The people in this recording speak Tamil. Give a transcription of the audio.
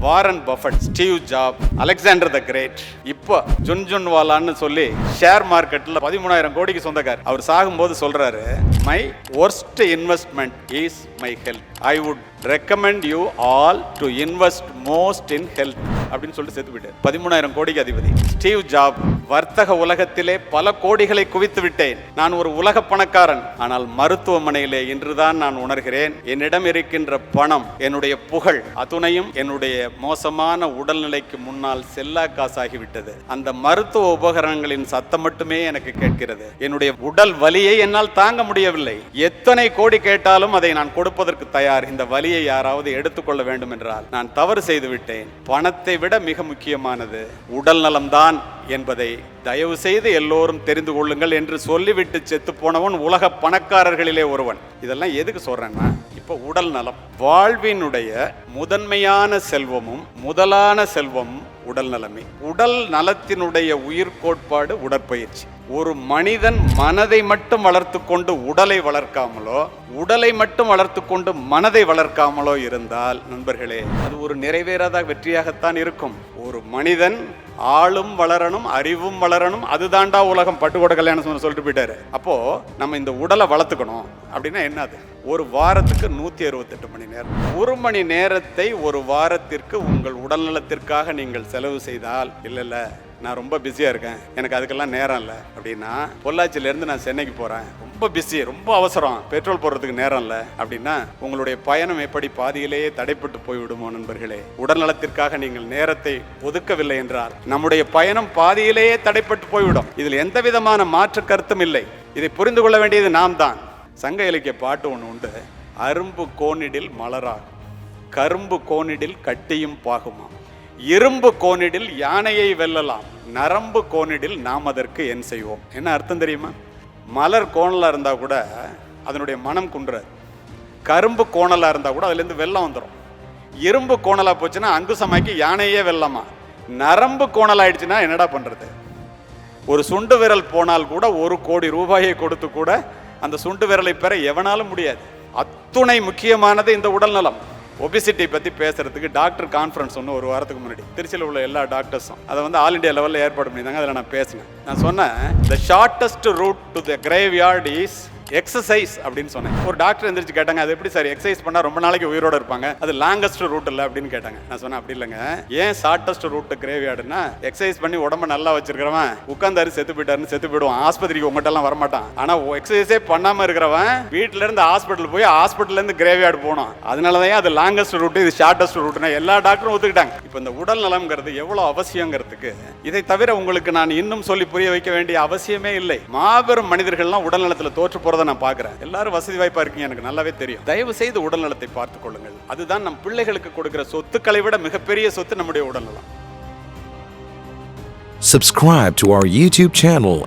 Warren Buffett Steve Job Alexander the great இப்போ ஜுன் ஜுன் வாலான்னு சொல்லி ஷேர் மார்க்கெட்டில் பதிமூணாயிரம் கோடிக்கு சொந்தக்கார் அவர் சாகும்போது சொல்கிறாரு my worst investment is my health I would recommend you all to invest most in health அப்படின்னு சொல்லிட்டு செத்து விட்டார் பதிமூணாயிரம் கோடிக்கு அதிபதி. ஸ்டீவ் ஜாப் வர்த்தக உலகத்திலே பல கோடிகளை குவித்து விட்டேன். நான் ஒரு உலக பணக்காரன். ஆனால் மருத்துவமனையிலே இன்றுதான் நான் உணர்கிறேன் என்னிடம் இருக்கின்ற பணம் என்னுடைய புகழ் அத்துணையும் என்னுடைய மோசமான உடல்நிலைக்கு முன்னால் செல்லா காசாகிவிட்டது. அந்த மருத்துவ உபகரணங்களின் சத்தம் மட்டுமே எனக்கு கேட்கிறது. என்னுடைய உடல் வலியை என்னால் தாங்க முடியவில்லை. எத்தனை கோடி கேட்டாலும் அதை நான் கொடுப்பதற்கு தயார். இந்த வலியை யாராவது எடுத்துக்கொள்ள வேண்டும் என்றால் நான் தவறு செய்து விட்டேன் பணத்தை விட மிக முக்கியமானது உடல் நலம்தான். என்பதை தயவு செய்து எல்லோரும் தெரிந்து கொள்ளுங்கள் என்று சொல்லிவிட்டு செத்து போனவன் உலக பணக்காரர்களிலே ஒருவன். இதெல்லாம் எதுக்கு சொல்றேன்னா இப்போ உடல் நலம். வாழ்வினுடைய முதன்மையான செல்வமும் முதலான செல்வமும் உடல் நலமே. உடல் நலத்தினுடைய உயிர் கோட்பாடு உடற்பயிற்சி. ஒரு மனிதன் மனதை மட்டும் வளர்த்து கொண்டு உடலை வளர்க்காமலோ உடலை மட்டும் வளர்த்து கொண்டு மனதை வளர்க்காமலோ இருந்தால் நண்பர்களே அது ஒரு நிறைவேறாத வெற்றியாகத்தான் இருக்கும். ஒரு மனிதன் ஆளும் வளரணும் அறிவும் வளரணும் அதுதாண்டா உலகம். பட்டுக்கோட கல்யாணம் சொல்லிட்டு போயிட்டாரு. அப்போ நம்ம இந்த உடலை வளர்த்துக்கணும். அப்படின்னா என்னது ஒரு வாரத்துக்கு நூத்தி அறுபத்தெட்டு மணி நேரம். ஒரு மணி நேரத்தை ஒரு வாரத்திற்கு உங்கள் உடல்நலத்திற்காக நீங்கள் செலவு செய்தால் இல்லை இல்லை நான் ரொம்ப பிஸியாக இருக்கேன். எனக்கு அதுக்கெல்லாம் நேரம் இல்லை. அப்படின்னா பொள்ளாச்சியிலேருந்து நான் சென்னைக்கு போகிறேன் ரொம்ப பிஸி ரொம்ப அவசரம். பெட்ரோல் போடுறதுக்கு நேரம் இல்லை. அப்படின்னா உங்களுடைய பயணம் எப்படி பாதியிலேயே தடைப்பட்டு போய்விடுமோ நண்பர்களே? உடல்நலத்திற்காக நீங்கள் நேரத்தை ஒதுக்கவில்லை என்றால் நம்முடைய பயணம் பாதியிலேயே தடைப்பட்டு போய்விடும். இதில் எந்த விதமான மாற்று கருத்தும் இல்லை. இதை புரிந்து கொள்ள வேண்டியது நாம் தான். சங்க இலக்கிய பாட்டு ஒன்று உண்டு. அரும்பு கோணிடில் மலராகும். கரும்பு கோணிடில் கட்டியும் பாகுமாம். இரும்பு கோணிடில் யானையை வெல்லலாம் நரம்பு கோணிடில் நாம் அதற்கு என் செய்வோம். என்ன அர்த்தம் தெரியுமா? மலர் கோணலாக இருந்தால் கூட அதனுடைய மனம் குன்றாது. கரும்பு கோணலாக இருந்தால் கூட அதுலேருந்து வெள்ளம் வந்துடும் இரும்பு கோணலாக போச்சுன்னா அங்குசமாக்கி யானையே வெல்லமா? நரம்பு கோணலாயிடுச்சுன்னா என்னடா பண்ணுறது ஒரு சுண்டு விரல் போனால் கூட ஒரு கோடி ரூபாயை கொடுத்து கூட அந்த சுண்டு விரலை பெற எவனாலும் முடியாது. அத்துணை முக்கியமானது இந்த உடல் நலம். ஒபிசிட்டி பற்றி பேசுறதுக்கு டாக்டர் கான்ஃபரன்ஸ் ஒன்று ஒரு வாரத்துக்கு முன்னாடி. திருச்சியில் உள்ள எல்லா டாக்டர்ஸும் அதை வந்து ஆல் இண்டியா லெவலில் ஏற்பாடு பண்ணியிருந்தாங்க. அதில் நான் பேசினேன். நான் சொன்னேன் the shortest route to the graveyard is exercise அப்படின்னு சொன்னேன். ஒரு டாக்டர் எந்திரிச்சு கேட்டாங்க அது எப்படி சார்? எக்ஸசைஸ் பண்ணால் ரொம்ப நாளைக்கு உயிரோட இருப்பாங்க. அது லாங்கஸ்ட் ரூட் இல்லை அப்படின்னு கேட்டாங்க. நான் சொன்னேன் அப்படி இல்லைங்க. ஏன் ஷார்ட்டஸ்ட் ரூட் கிரேவி யார்டுனா எக்ஸசைஸ் பண்ணி உடம்ப நல்லா வச்சிருக்கிறவன் உட்காந்தாரு செத்து போயிட்டாருன்னு செத்து போயிடுவான். ஆஸ்பத்திரிக்கு உங்கள்கிட்ட எல்லாம் வரமாட்டான். ஆனால் எக்ஸசைஸே பண்ணாமல் இருக்கிறவன் வீட்டில இருந்து ஹாஸ்பிட்டல் போய் ஹாஸ்பிட்டல் இருந்து கிரேவ் போனோம் போகணும் அதனால தான் அது லாங்கஸ்ட் ரூட் இது ஷார்ட்டஸ்ட் ரூட்னா எல்லா டாக்டரும் ஒத்துக்கிட்டாங்க. இப்போ இந்த உடல் நலம்ங்கிறது எவ்வளோ அவசியங்கிறதுக்கு இதை தவிர உங்களுக்கு நான் இன்னும் சொல்லி புரிய வைக்க வேண்டிய அவசியமே இல்லை. மாபெரும் மனிதர்கள்லாம் உடல் நலத்தில் தோற்று போறதை நான் பார்க்குறேன். எல்லாரும் வசதி வாய்ப்பா இருக்கீங்க எனக்கு நல்லாவே தெரியும். தயவு செய்து உடல் நலத்தை கொள்ளுங்கள். அதுதான் நம் பிள்ளைகளுக்கு கொடுக்கிற சொத்துக்களை விட மிகப்பெரிய சொத்து நம்முடைய உடல் நலம். Subscribe to our YouTube channel